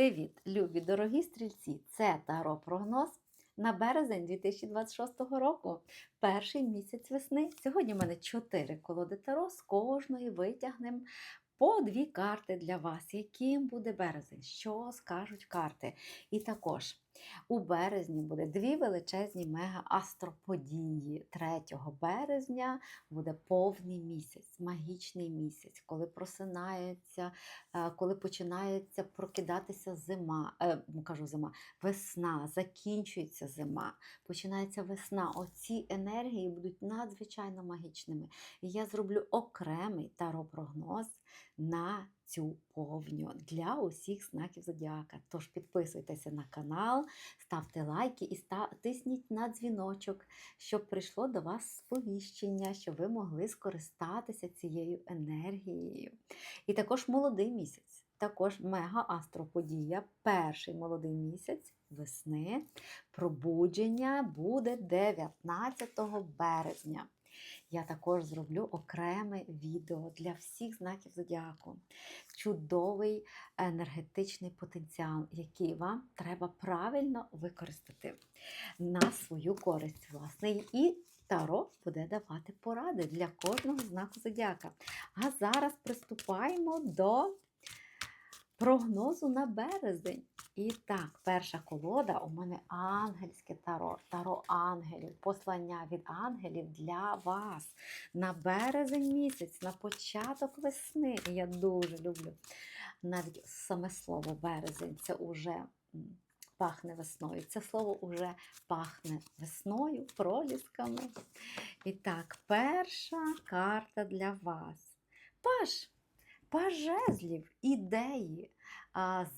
Привіт, любі дорогі стрільці! Це Таро прогноз на березень 2026 року, перший місяць весни. Сьогодні в мене 4 колоди Таро, з кожної витягнемо по дві карти для вас. Яким буде березень? Що скажуть карти? І також у березні буде дві величезні мега-астроподії. 3 березня буде повний місяць, магічний місяць, коли просинається, е, коли починається прокидатися зима, е, кажу зима, весна, закінчується зима, починається весна. Оці енергії будуть надзвичайно магічними. І я зроблю окремий таро-прогноз на цю повню для усіх знаків зодіака. Тож підписуйтеся на канал, ставте лайки і тисніть на дзвіночок, щоб прийшло до вас сповіщення, щоб ви могли скористатися цією енергією. І також молодий місяць, також мега-астроподія, перший молодий місяць весни. Пробудження буде 19 березня. Я також зроблю окреме відео для всіх знаків зодіаку. Чудовий енергетичний потенціал, який вам треба правильно використати на свою користь, власне. І Таро буде давати поради для кожного знаку зодіака. А зараз приступаємо до прогнозу на березень. І так, перша колода у мене ангельське таро, таро ангелів, послання від ангелів для вас на березень місяць, на початок весни. Я дуже люблю навіть саме слово березень це уже пахне весною. Це слово уже пахне весною, пролісками. І так, перша карта для вас. Паш, паж жезлів, ідеї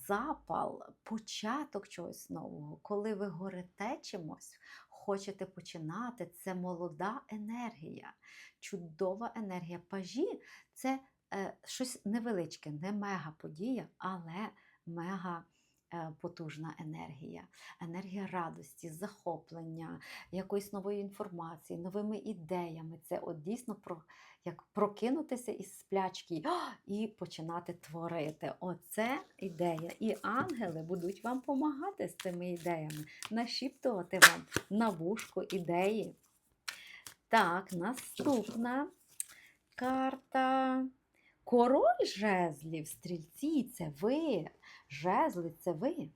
запал, початок чогось нового, коли ви горите чимось, хочете починати, це молода енергія, чудова енергія. Пажі це е, щось невеличке, не мега подія, але мега. Е, Потужна енергія, енергія радості, захоплення, якоїсь нової інформації, новими ідеями. Це от дійсно про як прокинутися із сплячки і починати творити. Оце ідея. І ангели будуть вам допомагати з цими ідеями, нашіптувати вам на вушку ідеї. Так, наступна карта. Король жезлів, стрільці, це ви. Жезли це ви.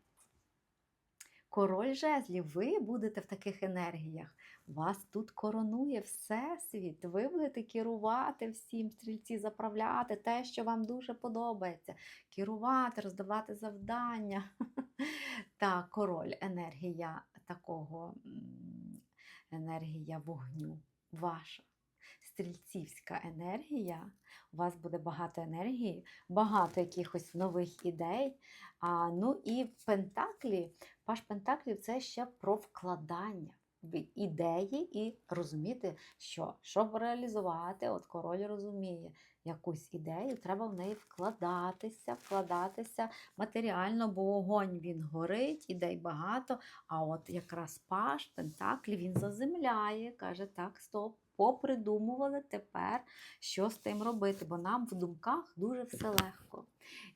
Король жезлів, ви будете в таких енергіях. Вас тут коронує Всесвіт. Ви будете керувати всім, стрільці, заправляти те, що вам дуже подобається. Керувати, роздавати завдання. Так, король, енергія такого, енергія вогню, ваша. Стрільцівська енергія, у вас буде багато енергії, багато якихось нових ідей. А, ну і Пентаклі, Паш Пентаклів це ще про вкладання в ідеї і розуміти, що щоб реалізувати, от король розуміє якусь ідею, треба в неї вкладатися, вкладатися матеріально, бо огонь він горить, ідей багато. А от якраз Паш Пентаклі він заземляє, каже: так, стоп. Попридумували тепер, що з тим робити, бо нам в думках дуже все легко.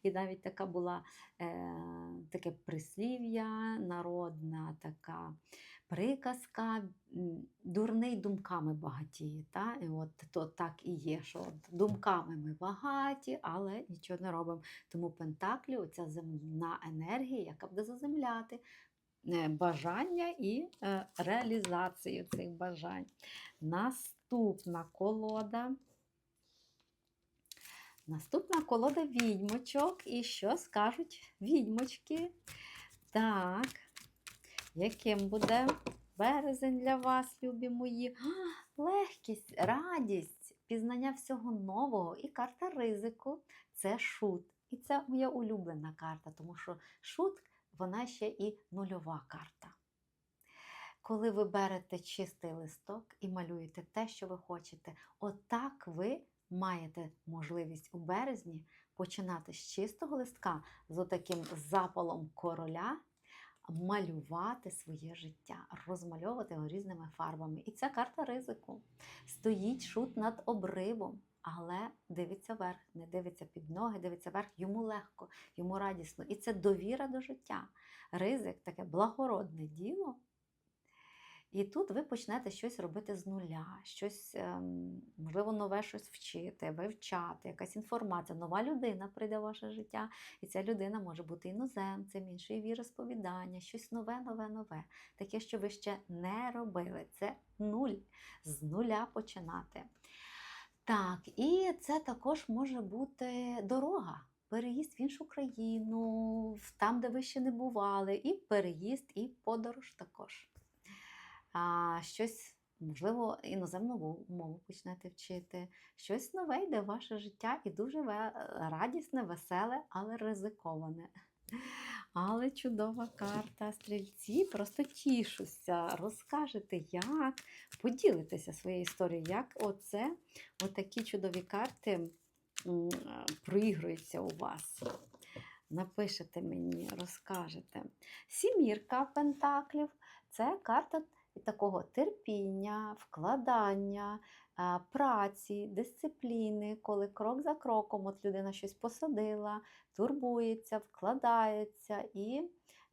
І навіть така була е, таке прислів'я, народна така приказка, дурний думками багатіє. Та? І от то так і є, що от думками ми багаті, але нічого не робимо. Тому Пентаклі, оця земна енергія, яка буде заземляти бажання і е, реалізацію цих бажань. Наступна колода. Наступна колода відьмочок. І що скажуть відьмочки? Так, яким буде березень для вас, любі мої? А, Легкість, радість, пізнання всього нового і карта ризику це шут. І це моя улюблена карта, тому що шут вона ще і нульова карта. Коли ви берете чистий листок і малюєте те, що ви хочете, отак ви маєте можливість у березні починати з чистого листка, з отаким запалом короля, малювати своє життя, розмальовувати його різними фарбами. І ця карта ризику. Стоїть шут над обривом. Але дивиться вверх, не дивиться під ноги, дивиться вверх, йому легко, йому радісно. І це довіра до життя. Ризик таке благородне діло. І тут ви почнете щось робити з нуля, щось, ем, можливо, нове щось вчити, вивчати, якась інформація, нова людина прийде в ваше життя, і ця людина може бути іноземцем, іншої віросповідання, щось нове, нове, нове. Таке, що ви ще не робили. Це нуль. З нуля починати. Так, і це також може бути дорога. Переїзд в іншу країну, там, де ви ще не бували, і переїзд, і подорож також. А, щось, можливо, іноземну мову- почнете вчити, щось нове йде в ваше життя і дуже радісне, веселе, але ризиковане. Але чудова карта стрільці, просто тішуся, розкажете, як, поділитеся своєю історією, як оце, отакі чудові карти проігруються у вас. Напишете мені, розкажете. Сімірка пентаклів це карта такого терпіння, вкладання, праці, дисципліни, коли крок за кроком от людина щось посадила, турбується, вкладається і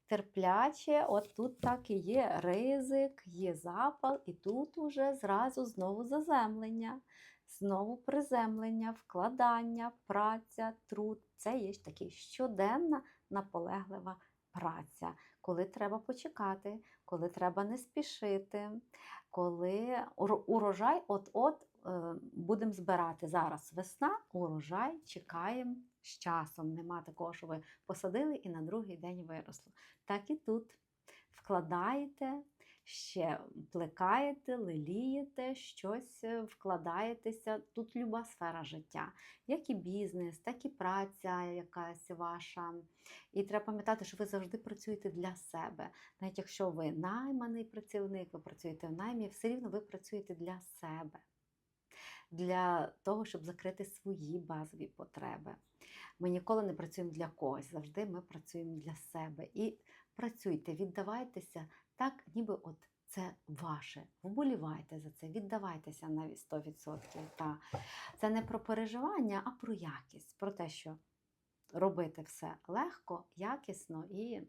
терпляче, от тут так і є ризик, є запал, і тут уже зразу знову заземлення, знову приземлення, вкладання, праця, труд. Це є ж таки щоденна наполеглива праця, коли треба почекати, коли треба не спішити, коли урожай от-от е, будемо збирати. Зараз весна, урожай чекаємо з часом. Нема такого, що ви посадили і на другий день виросло. Так і тут вкладаєте, ще плекаєте, лелієте, щось е, вкладаєтеся. Тут люба сфера життя, як і бізнес, так і праця якась ваша. І треба пам'ятати, що ви завжди працюєте для себе. Навіть якщо ви найманий працівник, ви працюєте в наймі, все рівно ви працюєте для себе, для того, щоб закрити свої базові потреби. Ми ніколи не працюємо для когось, завжди ми працюємо для себе. І працюйте, віддавайтеся так, ніби от це ваше. Вболівайте за це, віддавайтеся навіть 100%. Та. Це не про переживання, а про якість, про те, що робити все легко, якісно і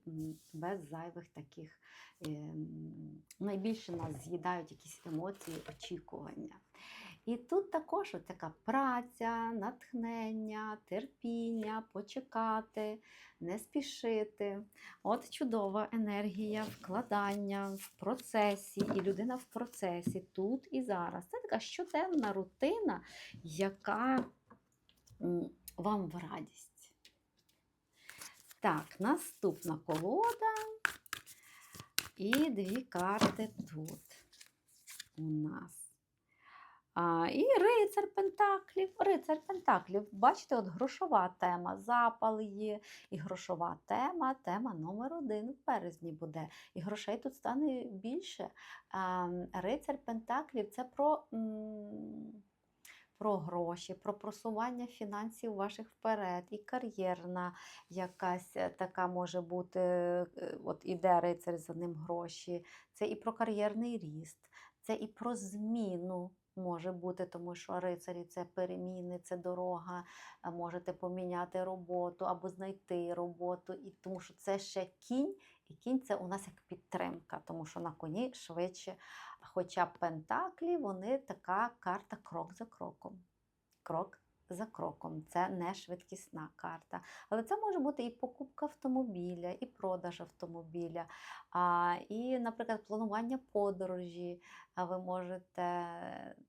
без зайвих таких. ем, Найбільше нас з'їдають якісь емоції, очікування. І тут також така праця, натхнення, терпіння, почекати, не спішити. От чудова енергія вкладання в процесі, і людина в процесі тут і зараз. Це така щоденна рутина, яка вам в радість. Так, наступна колода. І дві карти тут у нас. А, і рицар Пентаклів. Рицар Пентаклів. Бачите, от грошова тема, запал є, і грошова тема, тема номер один в березні буде. І грошей тут стане більше. А, рицар Пентаклів це про. м, Про гроші, про просування фінансів ваших вперед, і кар'єрна якась е, така може бути, е, от іде рицар за ним гроші. Це і про кар'єрний ріст, це і про зміну може бути, тому що рицарі це переміни, це дорога. Можете поміняти роботу або знайти роботу, і тому що це ще кінь, і кінь це у нас як підтримка, тому що на коні швидше. Хоча пентаклі вони така карта крок за кроком. Крок за кроком. Це не швидкісна карта. Але це може бути і покупка автомобіля, і продаж автомобіля, і, наприклад, планування подорожі. Ви можете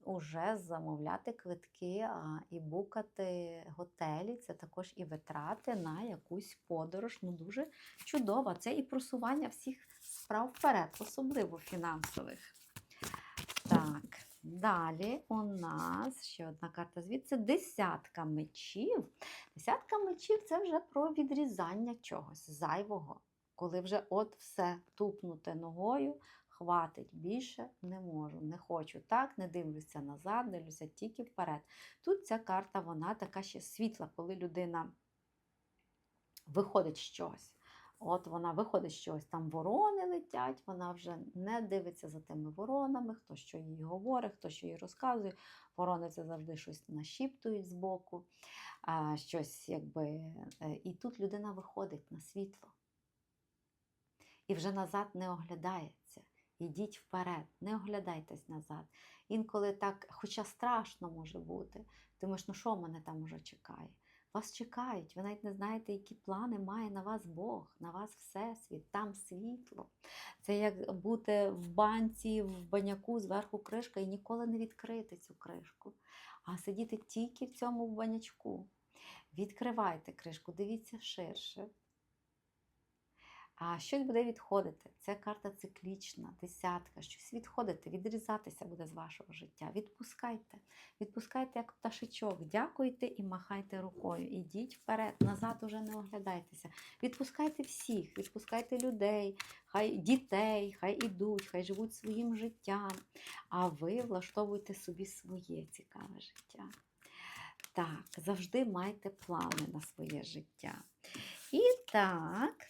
уже замовляти квитки і букати готелі. Це також і витрати на якусь подорож. Ну, дуже чудово. Це і просування всіх справ вперед, особливо фінансових. Далі у нас ще одна карта звідси десятка мечів. Десятка мечів це вже про відрізання чогось зайвого, коли вже от все тупнуте ногою, хватить більше не можу, не хочу так, не дивлюся назад, дивлюся тільки вперед. Тут ця карта, вона така ще світла, коли людина виходить з чогось. От вона виходить, що ось там ворони летять, вона вже не дивиться за тими воронами, хто що їй говорить, хто що їй розказує. Ворони це завжди щось нашіптують збоку, щось якби. е, І тут людина виходить на світло. І вже назад не оглядається. Ідіть вперед, не оглядайтесь назад. Інколи так, хоча страшно може бути, думаєш, ну що мене там уже чекає? Вас чекають, ви навіть не знаєте, які плани має на вас Бог, на вас Всесвіт, там світло. Це як бути в банці, в баняку, зверху кришка і ніколи не відкрити цю кришку, а сидіти тільки в цьому банячку. Відкривайте кришку, дивіться ширше. А щось буде відходити. Це карта циклічна, десятка. Щось відходити, відрізатися буде з вашого життя. Відпускайте. Відпускайте як пташечок. Дякуйте і махайте рукою. Ідіть вперед, назад уже не оглядайтеся. Відпускайте всіх, відпускайте людей, хай дітей, хай ідуть, хай живуть своїм життям. А ви влаштовуйте собі своє цікаве життя. Так, завжди майте плани на своє життя. І так.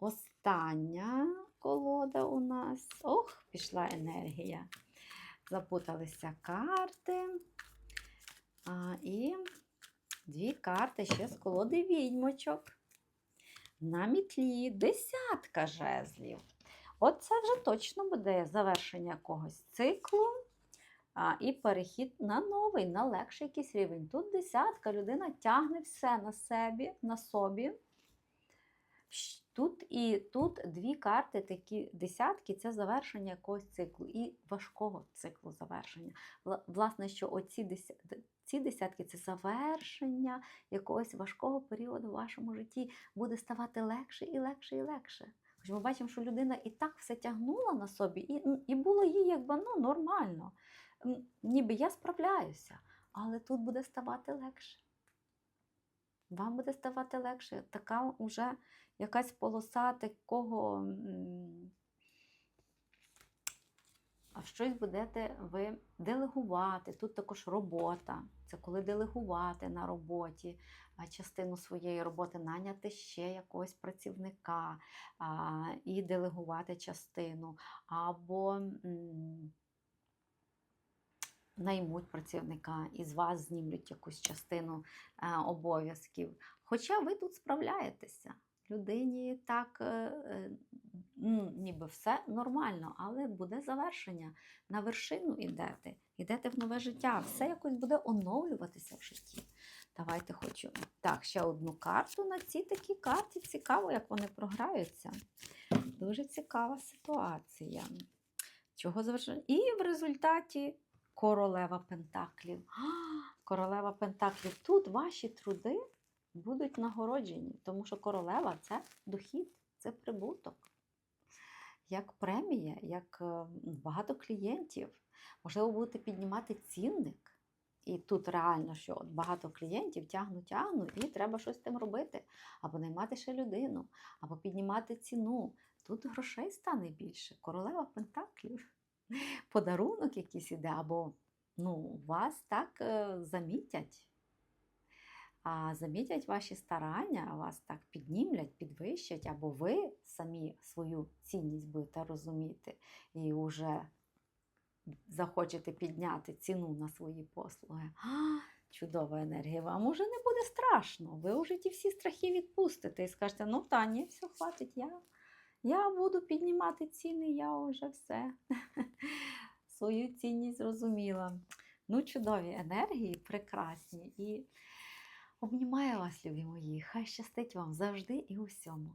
Остання колода у нас. Ох, пішла енергія. Запуталися карти. А, і дві карти ще з колоди відьмочок. На мітлі десятка жезлів. От це вже точно буде завершення якогось циклу. А, і перехід на новий, на легший якийсь рівень. Тут десятка, людина тягне все на себе, на собі. Тут і тут дві карти, такі десятки це завершення якогось циклу і важкого циклу завершення. Власне, що оці ці десятки це завершення якогось важкого періоду в вашому житті буде ставати легше і легше і легше. Хоч ми бачимо, що людина і так все тягнула на собі, і, і було їй якби ну, нормально. Ніби я справляюся, але тут буде ставати легше. Вам буде ставати легше. Така вже якась полоса такого. А щось будете ви делегувати. Тут також робота. Це коли делегувати на роботі частину своєї роботи, наняти ще якогось працівника а, і делегувати частину. Або м, наймуть працівника і з вас знімлють якусь частину е, обов'язків. Хоча ви тут справляєтеся. Людині так, е, е, ну, ніби все нормально, але буде завершення. На вершину йдете, йдете в нове життя, все якось буде оновлюватися в житті. Давайте хочу. Так, ще одну карту на цій такій карті. Цікаво, як вони програються. Дуже цікава ситуація. Чого завершення? І в результаті королева Пентаклів. Королева Пентаклів. Тут ваші труди будуть нагороджені, тому що королева це дохід, це прибуток. Як премія, як е, багато клієнтів. Можливо, будете піднімати цінник. І тут реально, що от багато клієнтів тягнуть, тягнуть, і треба щось з тим робити. Або наймати ще людину, або піднімати ціну. Тут грошей стане більше. Королева Пентаклів. Подарунок якийсь іде, або ну, вас так е, замітять. А замітять ваші старання, вас так піднімлять, підвищать, або ви самі свою цінність будете розуміти і вже захочете підняти ціну на свої послуги. Чудова енергія. Вам уже не буде страшно. Ви вже ті всі страхи відпустите і скажете, ну Тані, все, хватить, я, я буду піднімати ціни, я вже все. Свою цінність зрозуміла. Ну, чудові енергії, прекрасні. І обнімаю вас, любі мої. Хай щастить вам завжди і усьому.